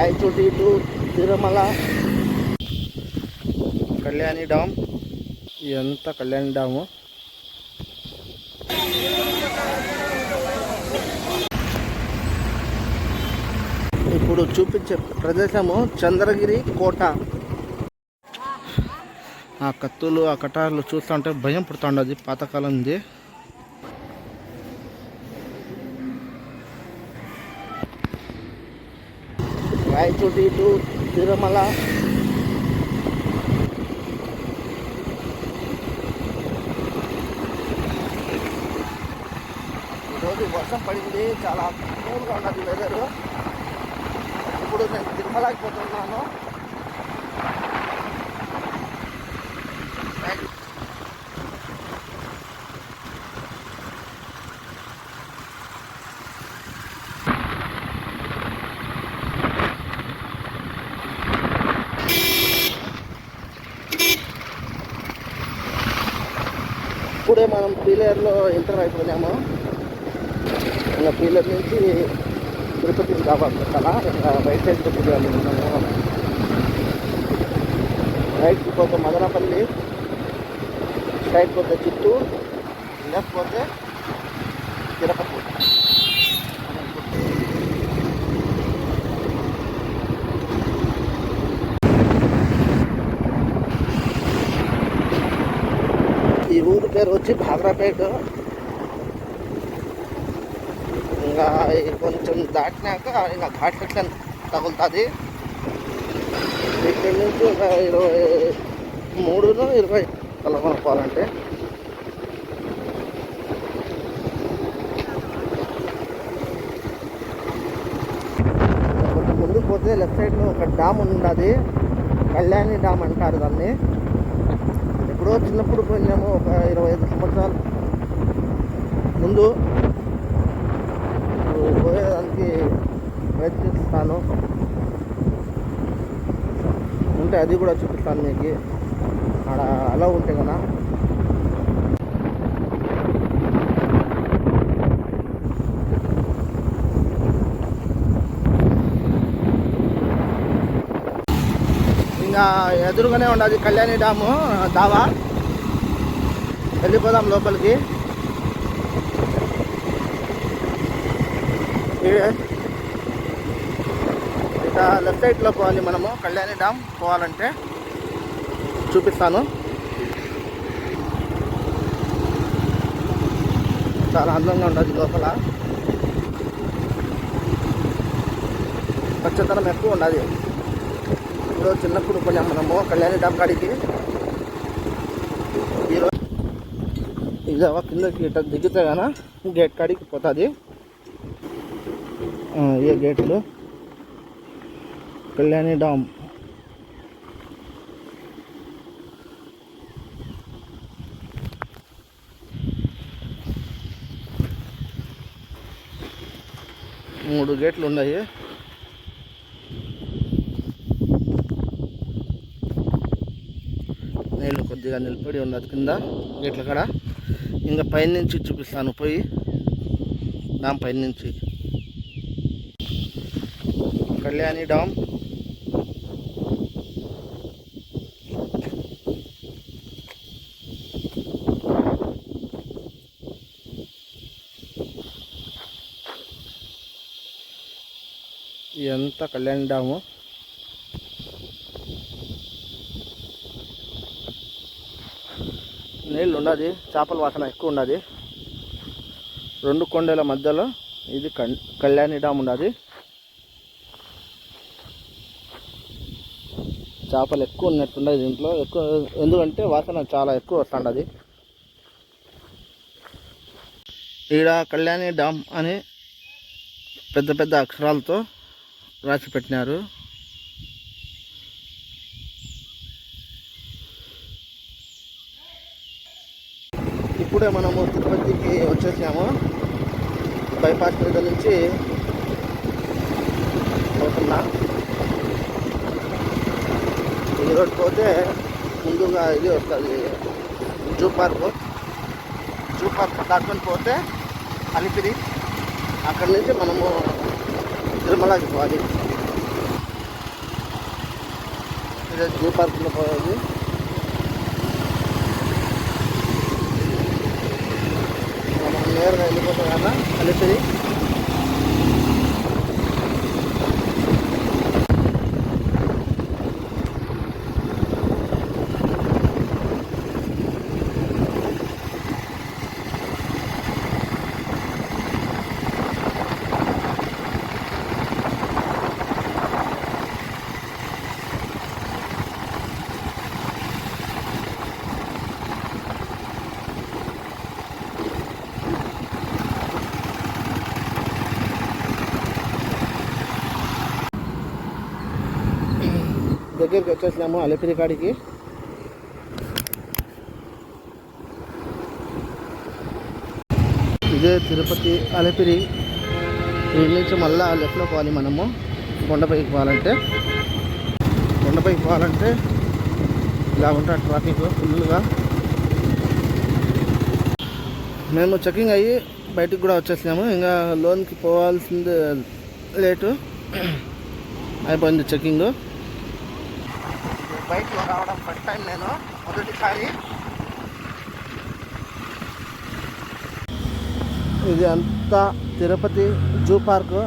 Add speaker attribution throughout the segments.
Speaker 1: Rayachoti to Tirumala. Kalyani dam. ఇదంతా Kalyani dam. ఇప్పుడు చూపించే ప్రదేశము చంద్రగిరి కోట. ఆ కత్తులు ఆ కటార్లు చూస్తుంటే భయం పుడుతుండదు. పాతకాలంది రాయచోటి టు తిరుమల. ఈరోజు వర్షం పడింది చాలా కూల్గా ఉన్నది వెదరు ఇప్పుడు నేను తిరుమలకి పోతున్నాను ఇప్పుడే మనం పీలేరులో ఎంటర్ అయిపోయినాము. ఇంకా పీలర్ నుంచి తిరుపతి కావాలి. కదా ఇంకా రైట్ సైడ్ తిరుపతి మనము రైట్ పోతే మదనపల్లి స్ట్రైట్ పోతే చిత్తూరు లెఫ్ట్ పోతే తిరుపతి పేరు వచ్చి భాగ్రాపేట ఇంకా కొంచెం దాటినాక ఇంకా ఘాట్లెట్ల తగులుతుంది. ఇక్కడి నుంచి ఒక ఇరవై మూడును ఇరవై కలగొనుకోవాలంటే ముందుకు పోతే లెఫ్ట్ సైడ్లో ఒక డామ్ ఉన్నది కళ్యాణి డామ్ అంటారు దాన్ని. ఎప్పుడో చిన్నప్పుడు పోయినాము ఒక ఇరవై ఐదు సంవత్సరాలు ముందు. పోయేదానికి ప్రయత్నిస్తాను. ఉంటే అది కూడా చూపిస్తాను మీకు. ఆడ అలా ఉంటే కదా ఇంకా ఎదురుగానే ఉండదు కళ్యాణి డ్యాము దావా. వెళ్ళిపోదాం లోపలికి. ఇక లెఫ్ట్ సైడ్లో పోవాలి మనము కళ్యాణి డ్యామ్ పోవాలంటే. చూపిస్తాను. చాలా అందంగా ఉండదు లోపల. పచ్చదనం ఎక్కువ ఉండదు. ఇప్పుడు చిన్నప్పుడు పోయినాం మనము కళ్యాణి డ్యామ్ కాడికి. ఈరోజు ఇది కిందకి ఇట్లా దిగితే గాన గేట్ కాడికి పోతుంది. ఏ గేట్లు. కళ్యాణి డామ్ మూడు గేట్లు ఉన్నాయి. కొద్దిగా నిలబడి ఉన్నది కింద ఇట్ల కాడ. ఇంకా పైనుంచి చూపిస్తాను పోయి. డామ్ పైనుంచి. కళ్యాణి డామ్. ఇదంతా కళ్యాణి డాము. నీళ్ళు ఉండదు చేపల వాసన ఎక్కువ ఉన్నది. రెండు కొండల మధ్యలో ఇది కళ్యాణి డ్యామ్ ఉన్నది. చేపలు ఎక్కువ ఉన్నట్టున్నది దీంట్లో. ఎక్కువ ఎందుకంటే వాసన చాలా ఎక్కువ వస్తుండది. ఈడ కళ్యాణి డ్యామ్ అని పెద్ద పెద్ద అక్షరాలతో రాసి పెట్టినారు. ఇప్పుడే మనము తిరుపతికి వచ్చేసాము బైపాస్ మీద నుంచి పోతున్నా. ఈ రోడ్ పోతే ముందుగా ఇది వస్తుంది జూ పార్క్. జూ పార్క్ దాటుకొని పోతే అలిపిరి. అక్కడి నుంచి మనము తిరుమలకి పోవాలి. ఇది జూ పార్క్లో పోయేది మనం నేరుగా వెళ్ళిపోతాం కదా కలిపి దగ్గరికి వచ్చేసినాము అలిపిరి కాడికి. ఇదే తిరుపతి అలిపిరి. దీని నుంచి మళ్ళీ లెఫ్ట్లో పోవాలి మనము కొండపైకి పోవాలంటే. కొండపైకి పోవాలంటే ఇలా ఉంటుంది ట్రాఫిక్ ఫుల్గా మేము చెకింగ్ అయ్యి బయటికి కూడా వచ్చేసినాము. ఇంకా లోన్కి పోవాల్సింది లేటు. అయిపోయింది చెకింగ్ బైక్లో రావడం ఫస్ట్ టైం నేను మొదటిసారి. ఇది అంతా తిరుపతి జూ పార్క్.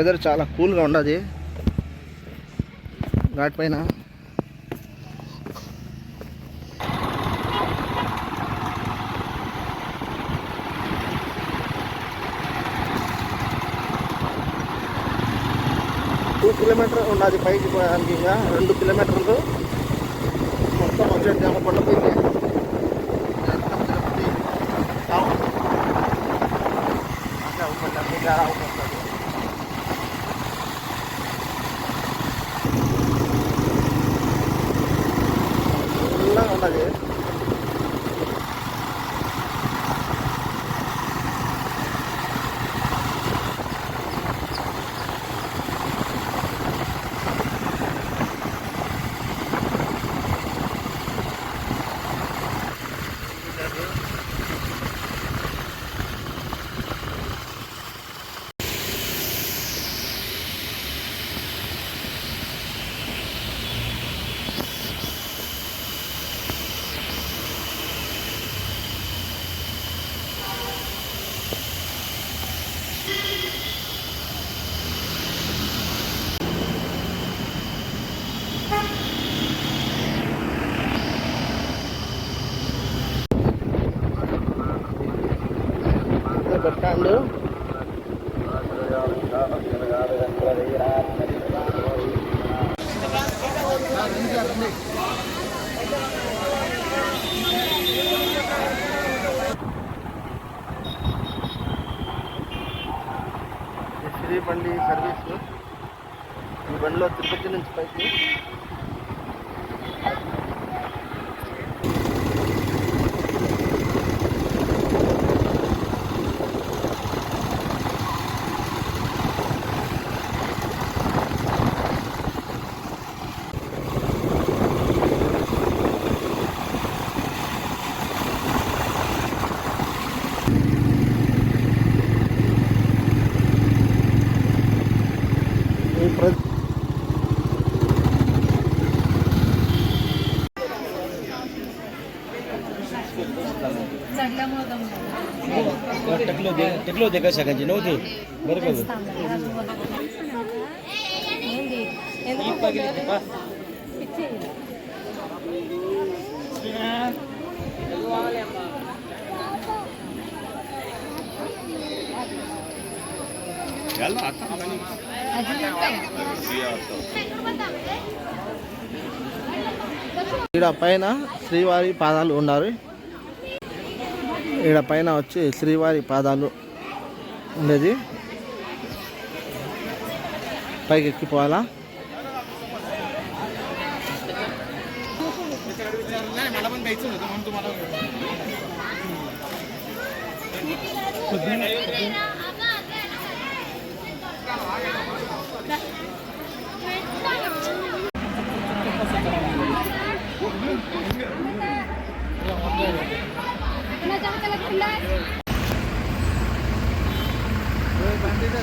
Speaker 1: వెదర్ చాలా కూల్గా ఉండదు. ఘాట్ పైన టూ కిలోమీటర్ ఉన్నది పైకి పోయడానికి ఇంకా. రెండు కిలోమీటర్లు మొత్తం వచ్చేది కొండపైకి తిరుపతి టౌన్ అట్లా అవుతుంది ఇంకా అవుతుంది ఫుల్గా ఉన్నది బస్ శ్రీ బండి సర్వీస్. ఈ బండిలో తిరుపతి నుంచి పైకి ఈ ప్ర-
Speaker 2: टकलो दे टकलो देखा सकांची नव्हती बरं का
Speaker 1: ఈడ పైన శ్రీవారి పాదాలు ఉన్నారు ఈడ పైన వచ్చి శ్రీవారి పాదాలు ఉండేది. పైకి ఎక్కిపోవాలా ఈ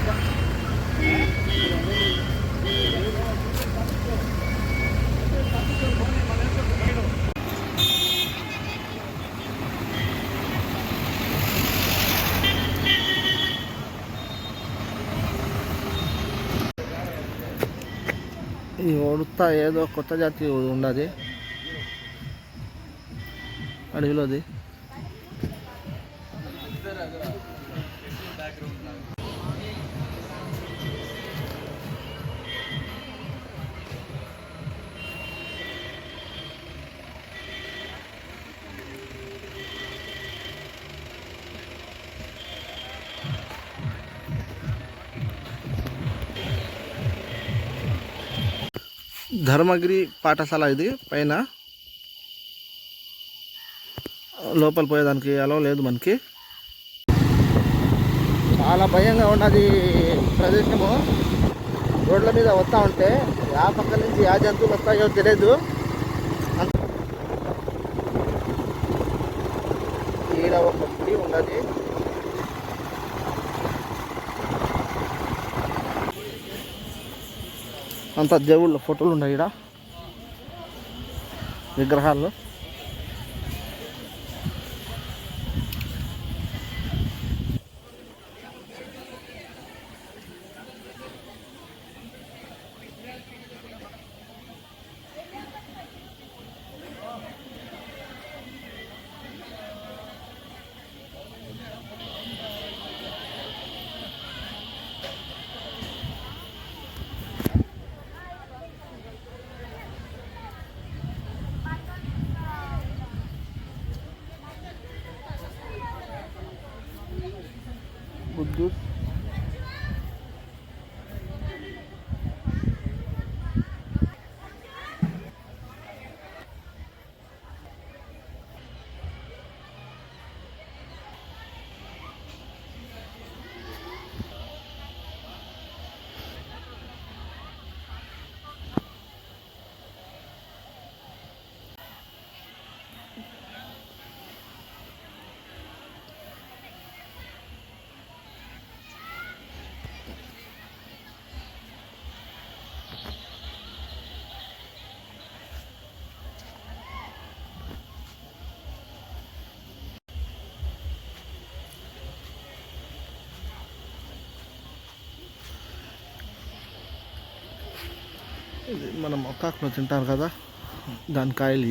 Speaker 1: ఉడత ఏదో కొత్త జాతి ఉన్నది అడవిలోది. ధర్మగిరి పాఠశాల ఇది పైన. లోపల పోయేదానికి అలవ లేదు మనకి. చాలా భయంగా ఉన్నది ప్రదేశము. రోడ్ల మీద వస్తూ ఉంటే ఆ పక్క నుంచి ఆ జంతువులు వస్తాయో తెలియదు అంత- ఈడ ఒక గుడి ఉన్నది అంత దేవుళ్ళ ఫోటోలు ఉన్నాయి ఇక్కడ విగ్రహాల్లో. ఇది మనం కాకుండా తింటాం కదా? దాని కాయలు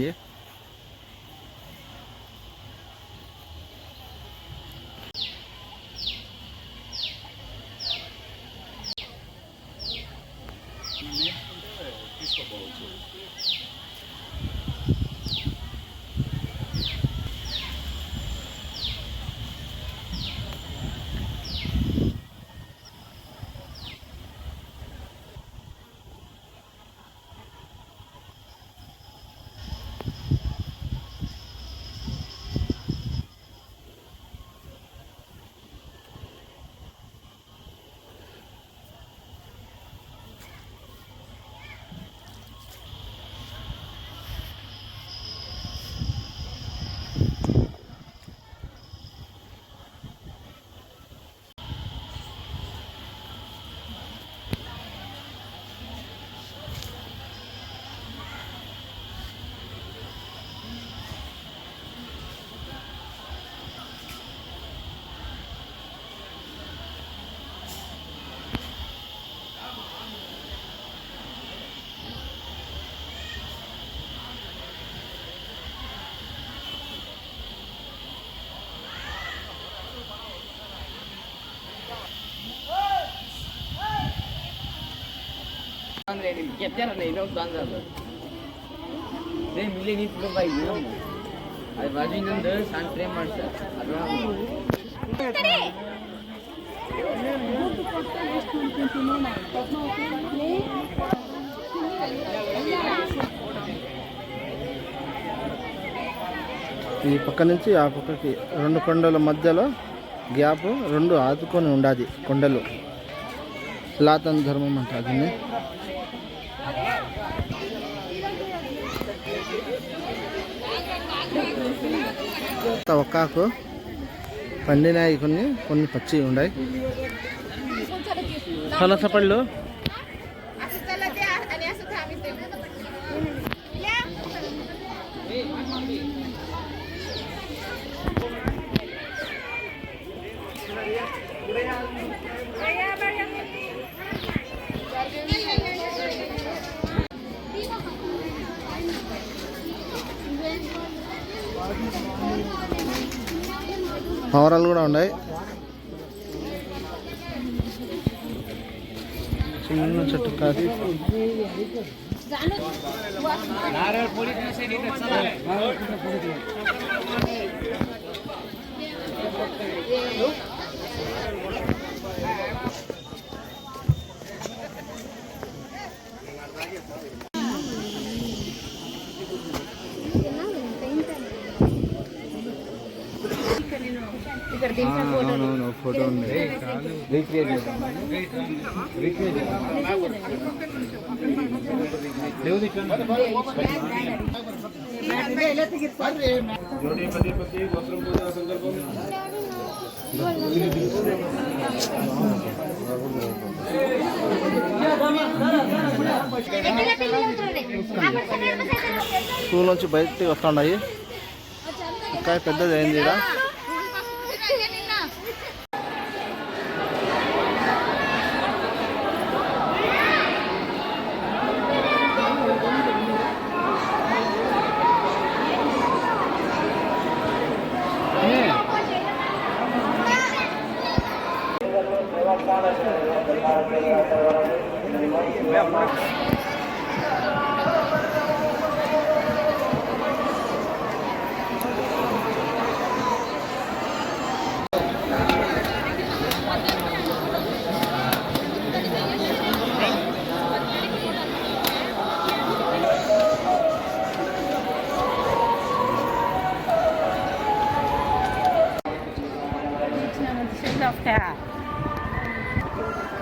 Speaker 1: ఇవి.
Speaker 3: ಕೆತ್ತಾರಲ್ಲ ಇನ್ನೊಂದು ಬಂದದ ರೇ ಮಿಲೆ ನಿಂತ್ಕೊ ಬಾ ಇದು ಅದು ಬಾಜು ಇನ್ನೊಂದು ಸಣ್ಣ ಫ್ರೇಮ್ ಮಾಡ್ಸ ಅದ್ರೊಳಗೆ
Speaker 1: ఈ పక్క నుంచి ఆ పక్కకి రెండు కొండల మధ్యలో గ్యాప్ రెండు ఆదుకొని ఉండాది కొండలు లాతన్ ధర్మం అంటారు దీన్ని. ఒక్కాకు పండినాయి కొన్ని కొన్ని పచ్చి ఉన్నాయి పనస పళ్ళు. పావురాలు కూడా ఉన్నాయి. చిన్న చెట్టు కాదు. అవునవును ఫోటో ఉంది స్కూల్ నుంచి బయటికి వస్తున్నాయి ఇంకా పెద్దది అయింది ఇక్కడ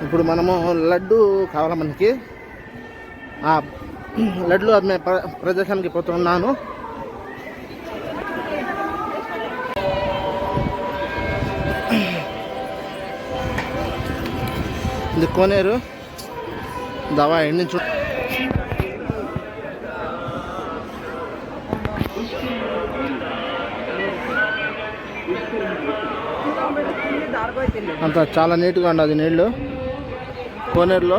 Speaker 1: ఇప్పుడు మనము లడ్డు కావాలి మనకి? ఆ లడ్లు అమ్మే ప్ర- ప్రదేశానికి పోతున్నాను. ఇది కోనేరు. దవా ఎండి చూ అంత చాలా నీట్గా ఉండదు నీళ్ళు కోనేరులో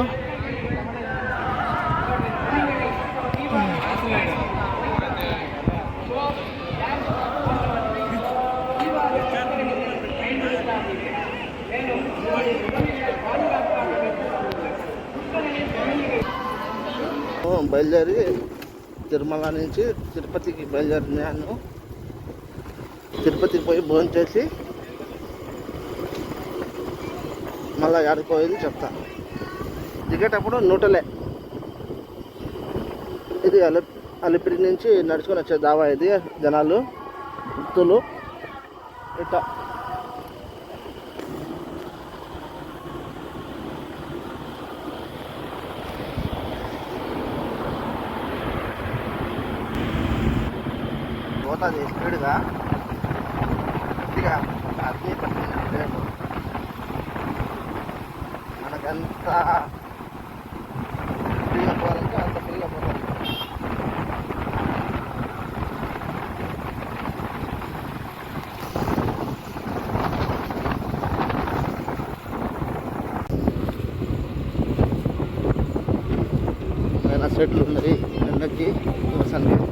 Speaker 1: బయలుదేరి తిరుమల నుంచి తిరుపతికి బయలుదేరినాను తిరుపతికి పోయి భోజనం చేసి మళ్ళీ ఆడిపోయేది చెప్తాను దిగేటప్పుడు నూటలే. ఇది అలి అలిపిరి నుంచి నడుచుకొని వచ్చే దావా ఇది జనాలు భక్తులు ఇట్లా. పోతుంది స్పీడ్గా కొద్దిగా అగ్ని పట్టినట్టు లేదు మనకెంత ఫ్రీగా పోవాలంటే అంత ఫ్రీగా పోవాలి పైన సెట్లు ఉన్నాయి ఎండకి వర్షానికి ఒక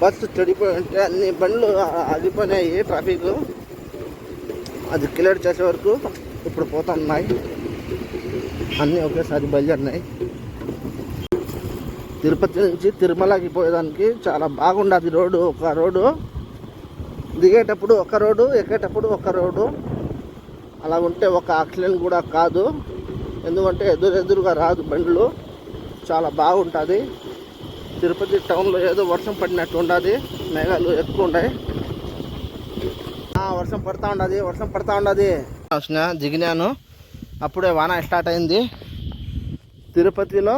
Speaker 1: బస్సు చెడిపోయి ఉంటే అన్ని బండ్లు ఆగిపోయినాయి ట్రాఫిక్? అది క్లియర్ చేసే వరకు ఇప్పుడు పోతున్నాయి అన్నీ ఒకేసారి బయలుదేరినాయి. తిరుపతి నుంచి తిరుమలకి పోయేదానికి చాలా బాగుండదు రోడ్డు ఒక రోడ్డు. దిగేటప్పుడు ఒక రోడ్డు ఎక్కేటప్పుడు ఒక రోడ్డు. అలా ఉంటే ఒక ఆక్సిడెంట్ కూడా కాదు. ఎందుకంటే ఎదురు ఎదురుగా రాదు బండ్లు. చాలా బాగుంటుంది. తిరుపతి టౌన్లో ఏదో వర్షం పడినట్టు ఉండదు మేఘాలు ఎక్కువ ఉన్నాయి వర్షం పడతా ఉండదు వర్షం పడతా ఉండదు. వచ్చిన దిగినాను. అప్పుడే వాన స్టార్ట్ అయింది. తిరుపతిలో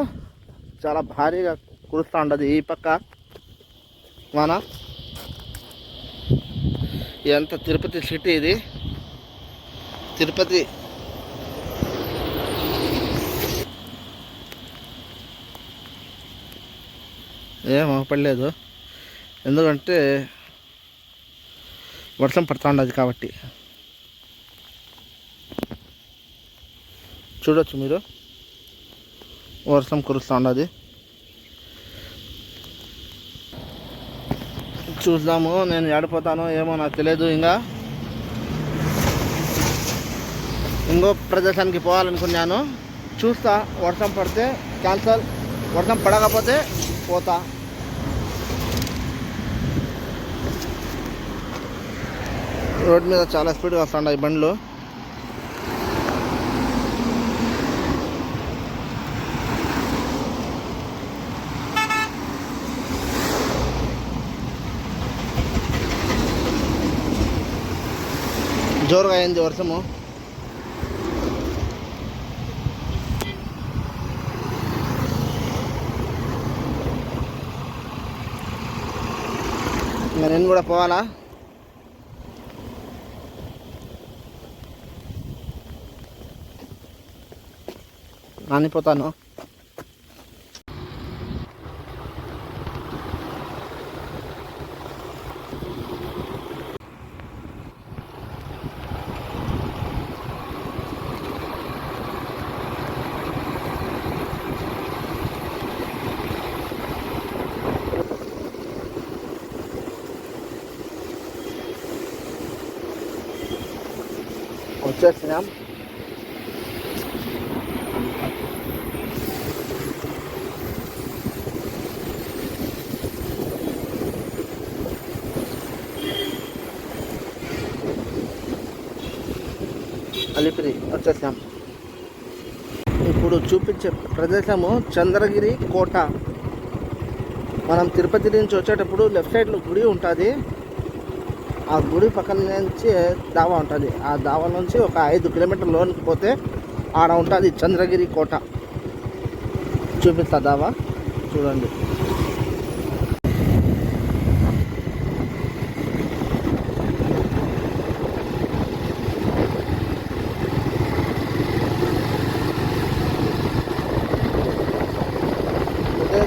Speaker 1: చాలా భారీగా కురుస్తూ ఉండదు ఈ పక్క వాన. ఇదంతా తిరుపతి సిటీ ఇది. తిరుపతి ఏమో పడలేదు. ఎందుకంటే వర్షం పడుతూ ఉండదు కాబట్టి. చూడొచ్చు మీరు. వర్షం కురుస్తూ ఉండదు. చూద్దాము నేను ఏడిపోతాను ఏమో నాకు తెలియదు ఇంకా. ఇంకో ప్రదేశానికి పోవాలనుకున్నాను. చూస్తా వర్షం పడితే క్యాన్సల్. వర్షం పడకపోతే పోతా. రోడ్ మీద చాలా స్పీడ్గా వస్తున్నాయి బండ్లు. జోరుగా అయింది వర్షము. ఇంకా నేను కూడా పోవాలా? నానిపోతాను వచ్చేసినాం అలిపిరి వచ్చేసాం ఇప్పుడు చూపించే ప్రదేశము చంద్రగిరి కోట. మనం తిరుపతి నుంచి వచ్చేటప్పుడు లెఫ్ట్ సైడ్లో గుడి ఉంటుంది. ఆ గుడి పక్కన నుంచి దావా ఉంటుంది. ఆ దావా నుంచి ఒక ఐదు కిలోమీటర్ లోనికి పోతే ఆడ ఉంటుంది చంద్రగిరి కోట. చూపిస్తా దావా. చూడండి.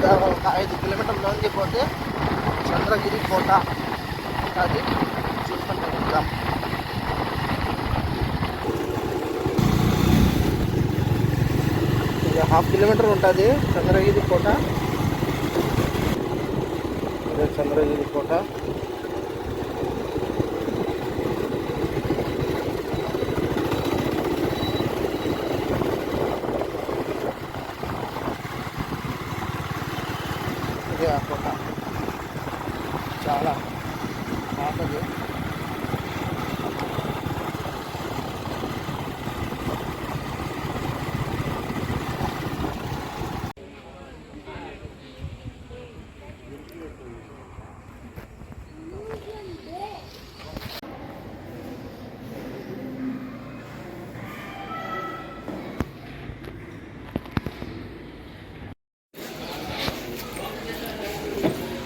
Speaker 1: దావా ఒక ఐదు కిలోమీటర్ లోనికి పోతే చంద్రగిరి కోట ఉంటుంది. హాఫ్ కిలోమీటర్ ఉంటుంది చంద్రగిరి కోట. చంద్రగిరి కోట ఇదే ఆ కోట చాలా పాతది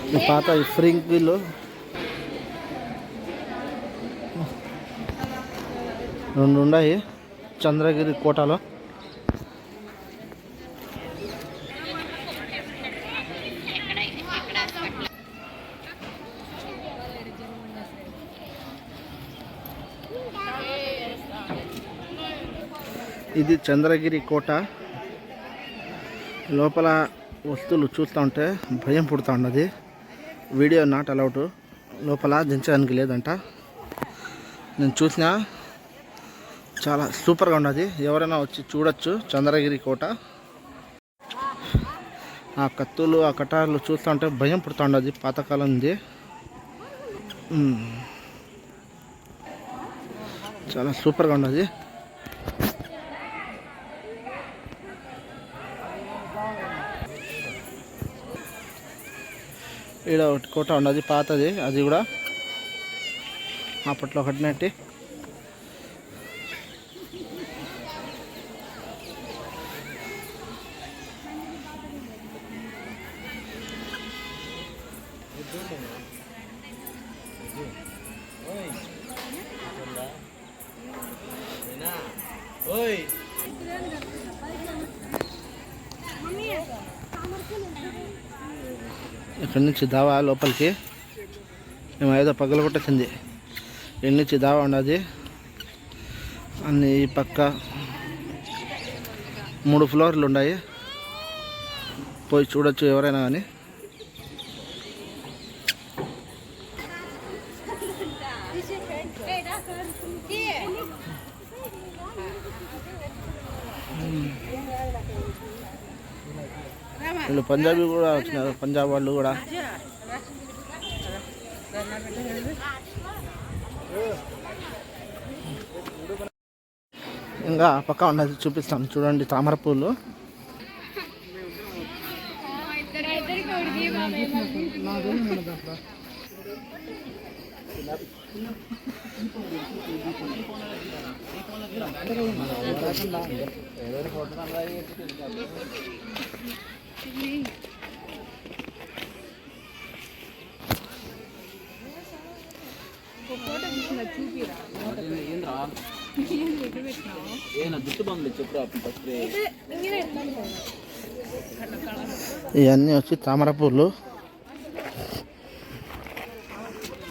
Speaker 1: ఈ పాత ఈ వీళ్ళు. రెండు ఉన్నాయి చంద్రగిరి కోటలో. ఇది చంద్రగిరి కోట. లోపల వస్తువులు చూస్తూ ఉంటే భయం పుడుతూ ఉన్నది. వీడియో నాట్ అలౌట్ లోపల దించడానికి లేదంట. నేను చూసిన చాలా సూపర్గా ఉన్నది. ఎవరైనా వచ్చి చూడొచ్చు. చంద్రగిరి కోట. ఆ కత్తులు ఆ కటార్లు చూస్తుంటే భయం పుడుతుండదు పాతకాలంది ఉంది చాలా సూపర్గా ఉన్నది. ఈడ ఒకటి కోట ఉన్నది పాతది అది కూడా అప్పట్లో ఒకటినట్టి నుంచి దావా లోపలికి? మేము ఏదో పగల కొట్టేసింది ఇక్కడి నుంచి దావా ఉన్నది అన్ని ఈ పక్క మూడు ఫ్లోర్లు ఉన్నాయి పోయి చూడొచ్చు ఎవరైనా కానీ వీళ్ళు పంజాబీ కూడా వచ్చినారు పంజాబ్ వాళ్ళు కూడా. ఇంకా పక్క ఉన్నది చూపిస్తాను చూడండి తామర పూలు.
Speaker 2: జుట్టు
Speaker 1: ఇవన్నీ వచ్చి తామర పూలు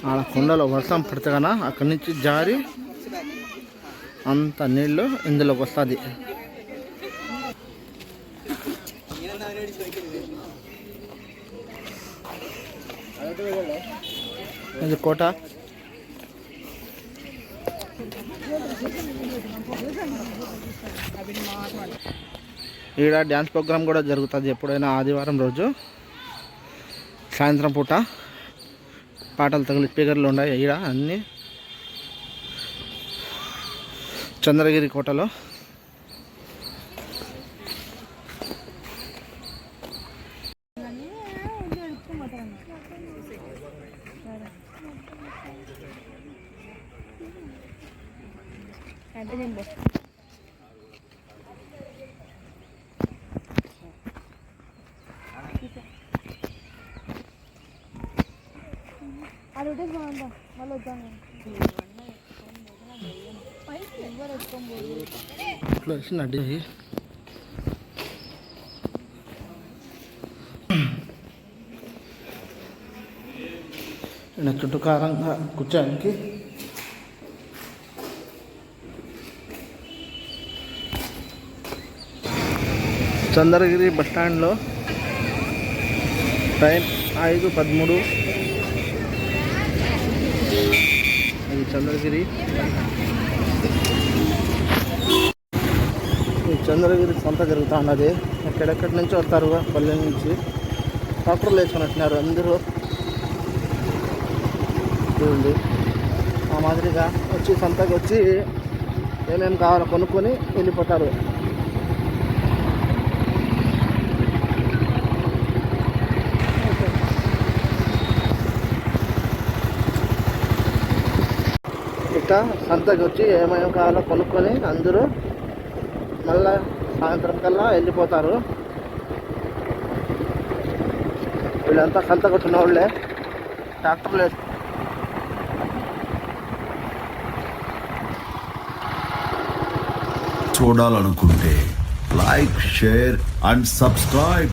Speaker 1: ఆడ కుండలో వర్షం పడితే అక్కడి నుంచి జారి అంత నీళ్ళు ఇందులోకి వస్తుంది. ఇది కోట. ఈడ డ్యాన్స్ ప్రోగ్రామ్ కూడా జరుగుతుంది ఎప్పుడైనా ఆదివారం రోజు. సాయంత్రం పూట పాటలు తగిలి స్పీకర్లు ఉన్నాయి ఈడ అన్నీ. చంద్రగిరి కోటలో. వచ్చిందండి వచ్చి చుట్టుకారంగా కూర్చోడానికి చంద్రగిరి బస్ స్టాండ్లో టైం ఐదు పదమూడు. ఇది చంద్రగిరి. చంద్రగిరి సంత జరుగుతూ ఉన్నది. ఎక్కడెక్కడి నుంచి వస్తారు పల్లె నుంచి. ట్రాక్టర్లు వేసుకొని వచ్చినారు అందరూ ఉంది ఆ మాదిరిగా వచ్చి సంతకి వచ్చి ఏమేమి కావాలో కొనుక్కొని వెళ్ళిపోతారు. ఇక సంతకి వచ్చి ఏమేమి కావాలో కొనుక్కొని అందరూ మళ్ళా సాయంత్రం కల్లా వెళ్ళిపోతారు. వీళ్ళంతా సంత కొట్టిన వాళ్ళే. ట్రాక్టర్లు లేదు.
Speaker 4: చూడాలనుకుంటే లైక్ షేర్ అండ్ సబ్స్క్రైబ్.